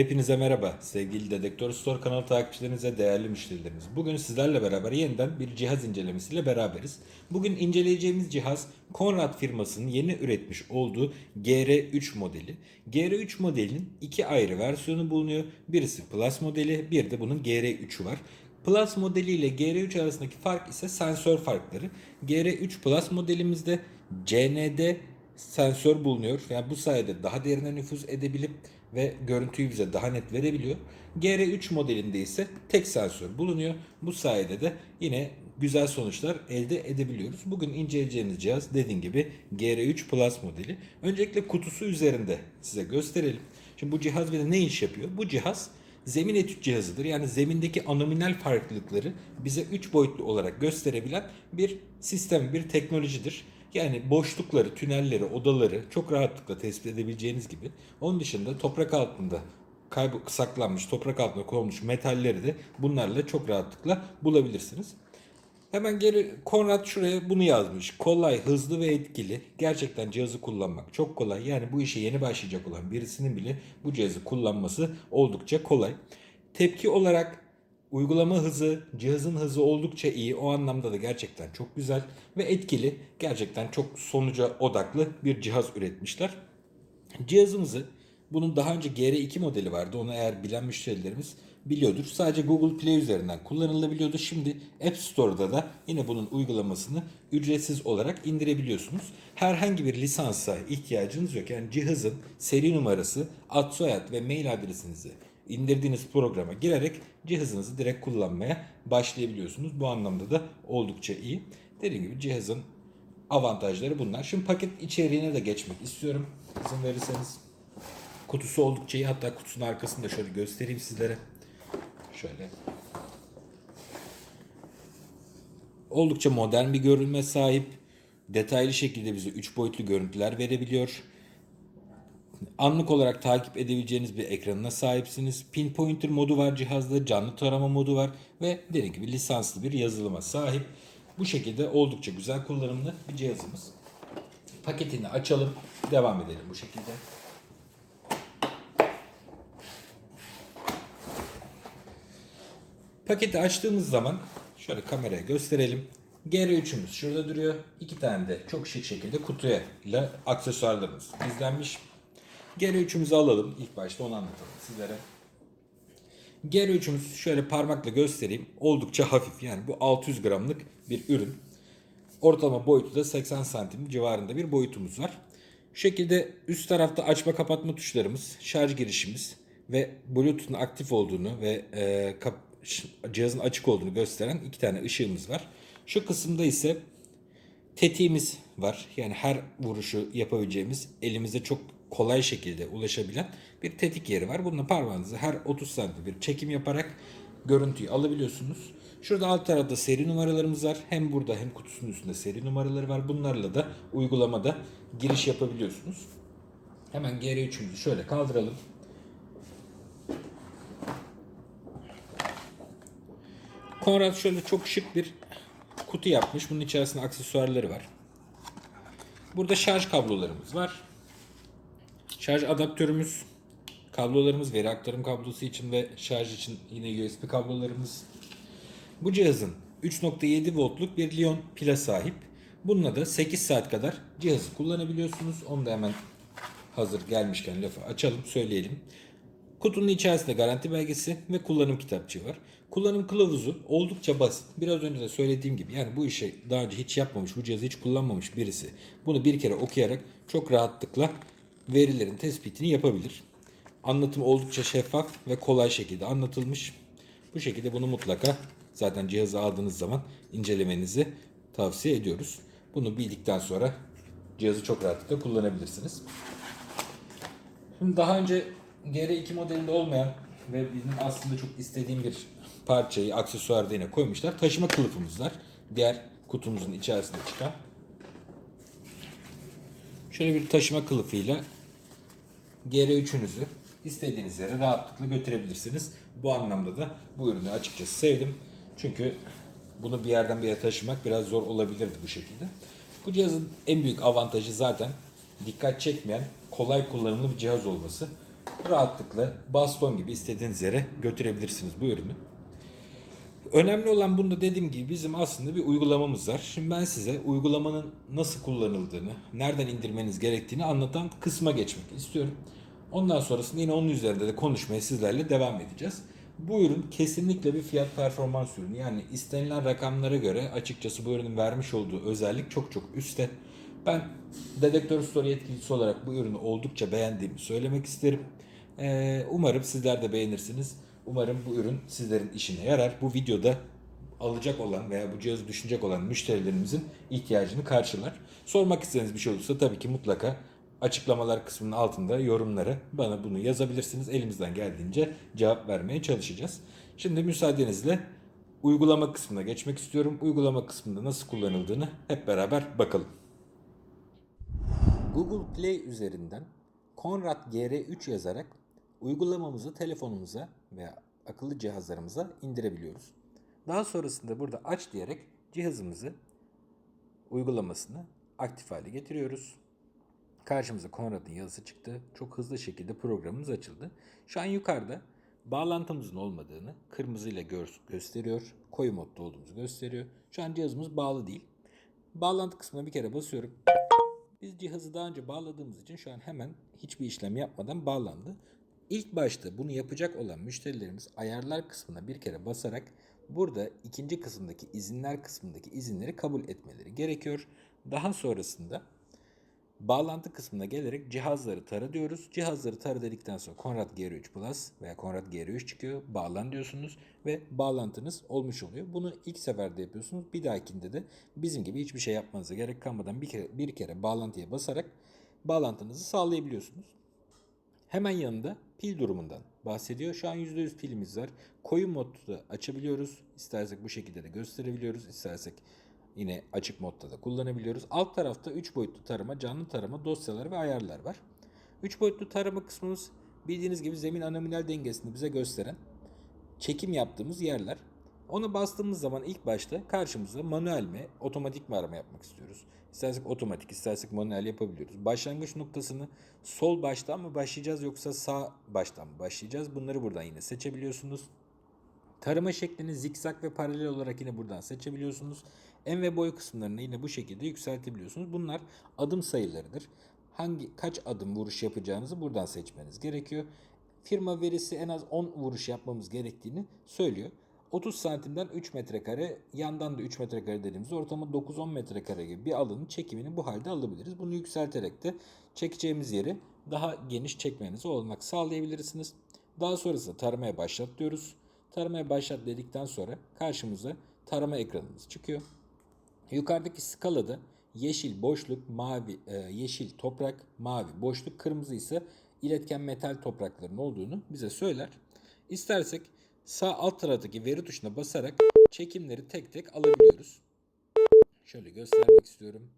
Hepinize merhaba sevgili Dedektör Store kanalı takipçilerinize, değerli müşterilerimiz. Bugün sizlerle beraber yeniden bir cihaz incelemesiyle beraberiz. Bugün inceleyeceğimiz cihaz Conrad firmasının yeni üretmiş olduğu GR3 modeli. GR3 modelinin iki ayrı versiyonu bulunuyor. Birisi Plus modeli, bir de bunun GR3'ü var. Plus modeli ile GR3 arasındaki fark ise sensör farkları. GR3 Plus modelimizde CND sensör bulunuyor. Yani bu sayede daha derine nüfuz edebilip ve görüntüyü bize daha net verebiliyor. GR3 modelinde ise tek sensör bulunuyor. Bu sayede de yine güzel sonuçlar elde edebiliyoruz. Bugün inceleyeceğimiz cihaz dediğim gibi GR3 Plus modeli. Öncelikle kutusu üzerinde size gösterelim. Şimdi bu cihaz bize ne iş yapıyor? Bu cihaz zemin etüt cihazıdır. Yani zemindeki anominal farklılıkları bize 3 boyutlu olarak gösterebilen bir sistem, bir teknolojidir. Yani boşlukları, tünelleri, odaları çok rahatlıkla tespit edebileceğiniz gibi. Onun dışında toprak altında kaybı saklanmış, toprak altında konmuş metalleri de bunlarla çok rahatlıkla bulabilirsiniz. Hemen geri Konrad şuraya bunu yazmış. Kolay, hızlı ve etkili. Gerçekten cihazı kullanmak çok kolay. Yani bu işe yeni başlayacak olan birisinin bile bu cihazı kullanması oldukça kolay. Tepki olarak uygulama hızı, cihazın hızı oldukça iyi. O anlamda da gerçekten çok güzel ve etkili. Gerçekten çok sonuca odaklı bir cihaz üretmişler. Cihazımızı bunun daha önce GR2 modeli vardı. Onu eğer bilen müşterilerimiz biliyordur. Sadece Google Play üzerinden kullanılabiliyordu. Şimdi App Store'da da yine bunun uygulamasını ücretsiz olarak indirebiliyorsunuz. Herhangi bir lisansa ihtiyacınız yok. Yani cihazın seri numarası, ad soyad ve mail adresinizi indirdiğiniz programa girerek cihazınızı direkt kullanmaya başlayabiliyorsunuz. Bu anlamda da oldukça iyi. Dediğim gibi cihazın avantajları bunlar. Şimdi paket içeriğine de geçmek istiyorum. İzin verirseniz. Kutusu oldukça iyi. Hatta kutusunun arkasını da şöyle göstereyim sizlere. Şöyle. Oldukça modern bir görünme sahip. Detaylı şekilde bize 3 boyutlu görüntüler verebiliyor. Anlık olarak takip edebileceğiniz bir ekranına sahipsiniz. Pinpointer modu var cihazda, canlı tarama modu var ve dediğim gibi lisanslı bir yazılıma sahip. Bu şekilde oldukça güzel kullanımlı bir cihazımız. Paketini açalım, devam edelim bu şekilde. Paketi açtığımız zaman şöyle kameraya gösterelim. GR3'ümüz şurada duruyor. İki tane de çok şık şekilde kutuya ile aksesuarlarımız gizlenmiş. GR3'ümüzü alalım. İlk başta onu anlatalım sizlere. GR3'ümüz şöyle parmakla göstereyim. Oldukça hafif. Yani bu 600 gramlık bir ürün. Ortalama boyutu da 80 santim civarında bir boyutumuz var. Şu şekilde üst tarafta açma kapatma tuşlarımız, şarj girişimiz ve Bluetooth'un aktif olduğunu ve e, kap- cihazın açık olduğunu gösteren iki tane ışığımız var. Şu kısımda ise tetiğimiz var. Yani her vuruşu yapabileceğimiz elimizde çok kolay şekilde ulaşabilen bir tetik yeri var. Bununla parmağınızı her 30 santim bir çekim yaparak görüntüyü alabiliyorsunuz. Şurada alt tarafta seri numaralarımız var. Hem burada hem kutusunun üstünde seri numaraları var. Bunlarla da uygulamada giriş yapabiliyorsunuz. Hemen GR3'ümüzü şöyle kaldıralım. Konrad şöyle çok şık bir kutu yapmış. Bunun içerisinde aksesuarları var. Burada şarj kablolarımız var. Şarj adaptörümüz, kablolarımız, veri aktarım kablosu için ve şarj için yine USB kablolarımız. Bu cihazın 3.7 voltluk bir Lion pile sahip. Bununla da 8 saat kadar cihazı kullanabiliyorsunuz. Onu da hemen hazır gelmişken lafı açalım, söyleyelim. Kutunun içerisinde garanti belgesi ve kullanım kitapçığı var. Kullanım kılavuzu oldukça basit. Biraz önce de söylediğim gibi yani bu işi daha önce hiç yapmamış, bu cihazı hiç kullanmamış birisi bunu bir kere okuyarak çok rahatlıkla verilerin tespitini yapabilir. Anlatım oldukça şeffaf ve kolay şekilde anlatılmış. Bu şekilde bunu mutlaka zaten cihazı aldığınız zaman incelemenizi tavsiye ediyoruz. Bunu bildikten sonra cihazı çok rahatlıkla kullanabilirsiniz. Şimdi daha önce GR2 modelinde olmayan ve bizim aslında çok istediğim bir parçayı aksesuar da yine koymuşlar. Taşıma kılıfımız var. Diğer kutumuzun içerisinde çıkan. Şöyle bir taşıma kılıfıyla GR3'ünüzü istediğiniz yere rahatlıkla götürebilirsiniz. Bu anlamda da bu ürünü açıkçası sevdim. Çünkü bunu bir yerden bir yere taşımak biraz zor olabilirdi bu şekilde. Bu cihazın en büyük avantajı zaten dikkat çekmeyen, kolay kullanımlı bir cihaz olması. rahatlıkla baston gibi istediğiniz yere götürebilirsiniz bu ürünü. Önemli olan bunda dediğim gibi bizim aslında bir uygulamamız var. Şimdi ben size uygulamanın nasıl kullanıldığını, nereden indirmeniz gerektiğini anlatan kısma geçmek istiyorum. Ondan sonrasında yine onun üzerinde de konuşmaya sizlerle devam edeceğiz. Bu ürün kesinlikle bir fiyat performans ürünü. Yani istenilen rakamlara göre açıkçası bu ürünün vermiş olduğu özellik çok çok üstte. Ben Dedektör Store yetkilisi olarak bu ürünü oldukça beğendiğimi söylemek isterim. Ee, umarım sizler de beğenirsiniz. Umarım bu ürün sizlerin işine yarar. Bu videoda alacak olan veya bu cihazı düşünecek olan müşterilerimizin ihtiyacını karşılar. Sormak istediğiniz bir şey olursa tabii ki mutlaka açıklamalar kısmının altında yorumlara bana bunu yazabilirsiniz. Elimizden geldiğince cevap vermeye çalışacağız. Şimdi müsaadenizle uygulama kısmına geçmek istiyorum. Uygulama kısmında nasıl kullanıldığını hep beraber bakalım. Google Play üzerinden Conrad GR3 yazarak uygulamamızı telefonumuza veya akıllı cihazlarımıza indirebiliyoruz. Daha sonrasında burada aç diyerek cihazımızı uygulamasını aktif hale getiriyoruz. Karşımıza Conrad'ın yazısı çıktı. Çok hızlı şekilde programımız açıldı. Şu an yukarıda bağlantımızın olmadığını kırmızıyla gör- gösteriyor. Koyu modda olduğumuzu gösteriyor. Şu an cihazımız bağlı değil. Bağlantı kısmına bir kere basıyorum. Biz cihazı daha önce bağladığımız için şu an hemen hiçbir işlem yapmadan bağlandı. İlk başta bunu yapacak olan müşterilerimiz ayarlar kısmına bir kere basarak burada ikinci kısımdaki izinler kısmındaki izinleri kabul etmeleri gerekiyor. Daha sonrasında bağlantı kısmına gelerek cihazları tara diyoruz. Cihazları tara dedikten sonra Conrad GR3 Plus veya Conrad GR3 çıkıyor. Bağlan diyorsunuz ve bağlantınız olmuş oluyor. Bunu ilk seferde yapıyorsunuz. Bir dahakinde de bizim gibi hiçbir şey yapmanıza gerek kalmadan bir kere, bir kere bağlantıya basarak bağlantınızı sağlayabiliyorsunuz. Hemen yanında pil durumundan bahsediyor. Şu an %100 pilimiz var. Koyu modda açabiliyoruz. İstersek bu şekilde de gösterebiliyoruz. İstersek yine açık modda da kullanabiliyoruz. Alt tarafta 3 boyutlu tarama, canlı tarama, dosyalar ve ayarlar var. 3 boyutlu tarama kısmımız bildiğiniz gibi zemin anominal dengesini bize gösteren çekim yaptığımız yerler. Ona bastığımız zaman ilk başta karşımıza manuel mi, otomatik mi arama yapmak istiyoruz. İstersek otomatik, istersek manuel yapabiliyoruz. Başlangıç noktasını sol baştan mı başlayacağız yoksa sağ baştan mı başlayacağız? Bunları buradan yine seçebiliyorsunuz. Tarama şeklini zikzak ve paralel olarak yine buradan seçebiliyorsunuz. En ve boy kısımlarını yine bu şekilde yükseltebiliyorsunuz. Bunlar adım sayılarıdır. Hangi kaç adım vuruş yapacağınızı buradan seçmeniz gerekiyor. Firma verisi en az 10 vuruş yapmamız gerektiğini söylüyor. 30 santimden 3 metrekare, yandan da 3 metrekare dediğimizde ortalama 9-10 metrekare gibi bir alanın çekimini bu halde alabiliriz. Bunu yükselterek de çekeceğimiz yeri daha geniş çekmenize olanak sağlayabilirsiniz. Daha sonrasında taramaya başlat diyoruz. Taramaya başlat dedikten sonra karşımıza tarama ekranımız çıkıyor. Yukarıdaki skalada yeşil boşluk, mavi, e, yeşil toprak, mavi boşluk, kırmızı ise iletken metal toprakların olduğunu bize söyler. İstersek sağ alt taraftaki veri tuşuna basarak çekimleri tek tek alabiliyoruz. Şöyle göstermek istiyorum.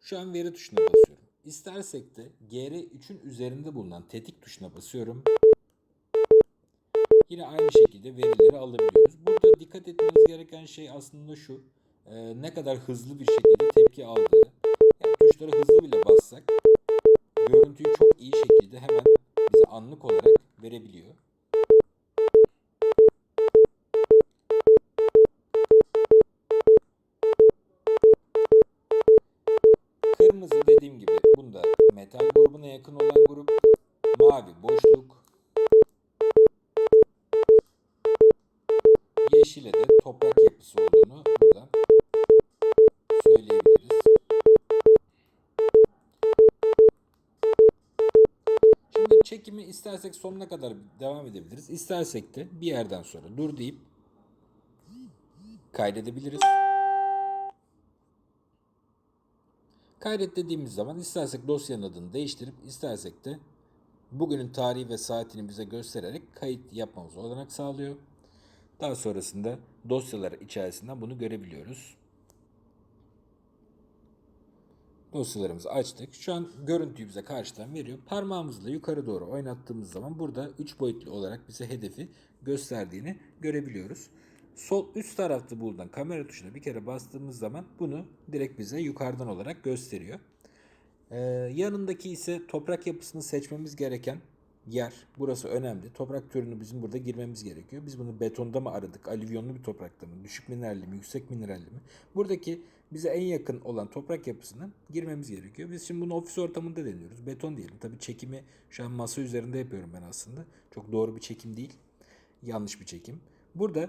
Şu an veri tuşuna basıyorum. İstersek de GR3'ün üzerinde bulunan tetik tuşuna basıyorum. Yine aynı şekilde verileri alabiliyoruz. Burada dikkat etmeniz gereken şey aslında şu. e, ne kadar hızlı bir şekilde tepki aldığı. Yani tuşlara hızlı bile bassak görüntüyü çok iyi şekilde hemen bize anlık olarak verebiliyor. Kırmızı dediğim gibi bunda metal grubuna yakın olan grup. Mavi boşluk. İstersek sonuna kadar devam edebiliriz. İstersek de bir yerden sonra dur deyip kaydedebiliriz. Kaydet dediğimiz zaman istersek dosyanın adını değiştirip istersek de bugünün tarihi ve saatini bize göstererek kayıt yapmamıza olanak sağlıyor. Daha sonrasında dosyalar içerisinden bunu görebiliyoruz. Dosyalarımızı açtık. Şu an görüntüyü bize karşıdan veriyor. Parmağımızla yukarı doğru oynattığımız zaman burada 3 boyutlu olarak bize hedefi gösterdiğini görebiliyoruz. Sol üst tarafta bulunan kamera tuşuna bir kere bastığımız zaman bunu direkt bize yukarıdan olarak gösteriyor. Ee, yanındaki ise toprak yapısını seçmemiz gereken yer. Burası önemli. Toprak türünü bizim burada girmemiz gerekiyor. Biz bunu betonda mı aradık? Alüvyonlu bir toprakta mı? Düşük mineralli mi? Yüksek mineralli mi? Buradaki bize en yakın olan toprak yapısına girmemiz gerekiyor. Biz şimdi bunu ofis ortamında deniyoruz. Beton diyelim. Tabii çekimi şu an masa üzerinde yapıyorum ben aslında. Çok doğru bir çekim değil. Yanlış bir çekim. Burada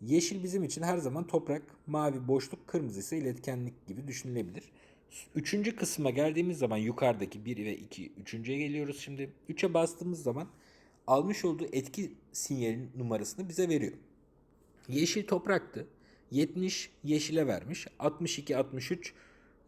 Yeşil bizim için her zaman toprak, mavi boşluk, kırmızı ise iletkenlik gibi düşünülebilir. Üçüncü kısma geldiğimiz zaman yukarıdaki 1 ve 2, üçüncüye geliyoruz şimdi. 3'e bastığımız zaman almış olduğu etki sinyalinin numarasını bize veriyor. Yeşil topraktı. 70 yeşile vermiş. 62, 63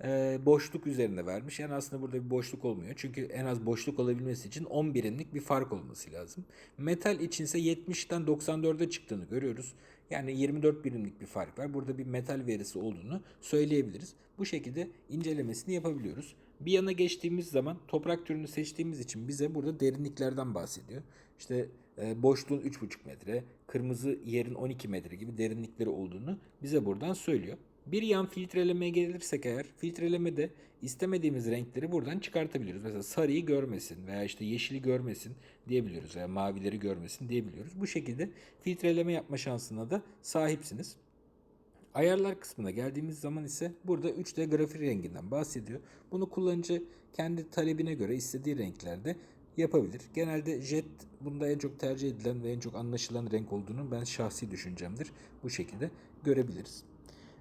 e, boşluk üzerinde vermiş. Yani aslında burada bir boşluk olmuyor. Çünkü en az boşluk olabilmesi için 10 birimlik bir fark olması lazım. Metal içinse 70'ten 94'e çıktığını görüyoruz. Yani 24 birimlik bir fark var. Burada bir metal verisi olduğunu söyleyebiliriz. Bu şekilde incelemesini yapabiliyoruz. Bir yana geçtiğimiz zaman toprak türünü seçtiğimiz için bize burada derinliklerden bahsediyor. İşte e, boşluğun 3,5 metre, kırmızı yerin 12 metre gibi derinlikleri olduğunu bize buradan söylüyor. Bir yan filtrelemeye gelirsek eğer filtrelemede istemediğimiz renkleri buradan çıkartabiliyoruz. Mesela sarıyı görmesin veya işte yeşili görmesin diyebiliyoruz veya mavileri görmesin diyebiliyoruz. Bu şekilde filtreleme yapma şansına da sahipsiniz. Ayarlar kısmına geldiğimiz zaman ise burada 3D grafik renginden bahsediyor. Bunu kullanıcı kendi talebine göre istediği renklerde yapabilir. Genelde jet bunda en çok tercih edilen ve en çok anlaşılan renk olduğunu ben şahsi düşüncemdir. Bu şekilde görebiliriz.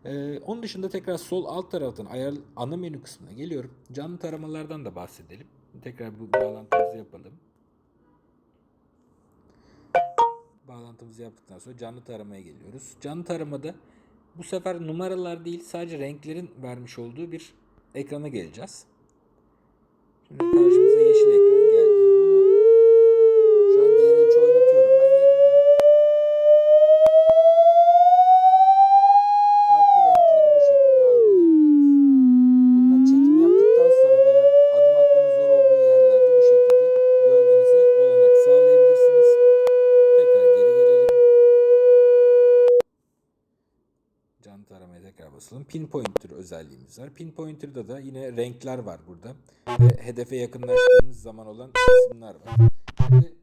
Ee, onun dışında tekrar sol alt taraftan ayar ana menü kısmına geliyorum. Canlı taramalardan da bahsedelim. Tekrar bu bağlantımızı yapalım. Bağlantımızı yaptıktan sonra canlı taramaya geliyoruz. Canlı taramada bu sefer numaralar değil sadece renklerin vermiş olduğu bir ekrana geleceğiz. Şimdi karşımıza yeşil ekran geldi. Bunu şu an GR3 oynatıyorum ben yerinden. Farklı renkleri bu şekilde algılayabiliyoruz. Bununla çekim yaptıktan sonra veya adım atmanın zor olduğu yerlerde bu şekilde görmenize olanak sağlayabilirsiniz. Tekrar geri gelelim. Can taramaya tekrar basalım. Pinpointer özelliğimiz var. Pinpointer'da da yine renkler var burada. Ve hedefe yakınlaştığımız zaman olan kısımlar var. Şimdi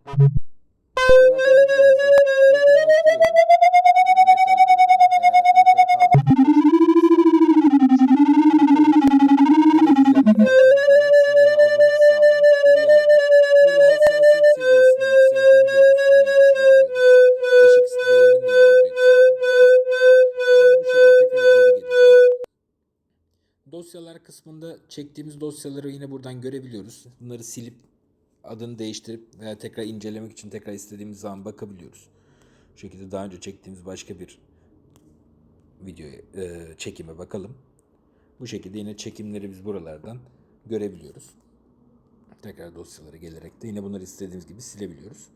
Dosyalar kısmında çektiğimiz dosyaları yine buradan görebiliyoruz. Bunları silip adını değiştirip veya tekrar incelemek için tekrar istediğimiz zaman bakabiliyoruz. Bu şekilde daha önce çektiğimiz başka bir videoya e, çekime bakalım. Bu şekilde yine çekimleri biz buralardan görebiliyoruz. Tekrar dosyalara gelerek de yine bunları istediğimiz gibi silebiliyoruz.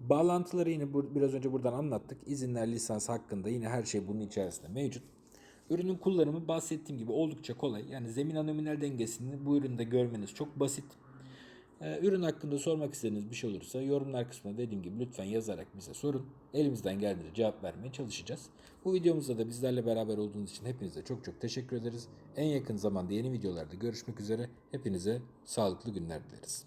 Bağlantıları yine bu, biraz önce buradan anlattık. İzinler, lisans hakkında yine her şey bunun içerisinde mevcut. Ürünün kullanımı bahsettiğim gibi oldukça kolay. Yani zemin anominal dengesini bu üründe görmeniz çok basit. Ee, ürün hakkında sormak istediğiniz bir şey olursa yorumlar kısmına dediğim gibi lütfen yazarak bize sorun. Elimizden geldiğince cevap vermeye çalışacağız. Bu videomuzda da bizlerle beraber olduğunuz için hepinize çok çok teşekkür ederiz. En yakın zamanda yeni videolarda görüşmek üzere. Hepinize sağlıklı günler dileriz.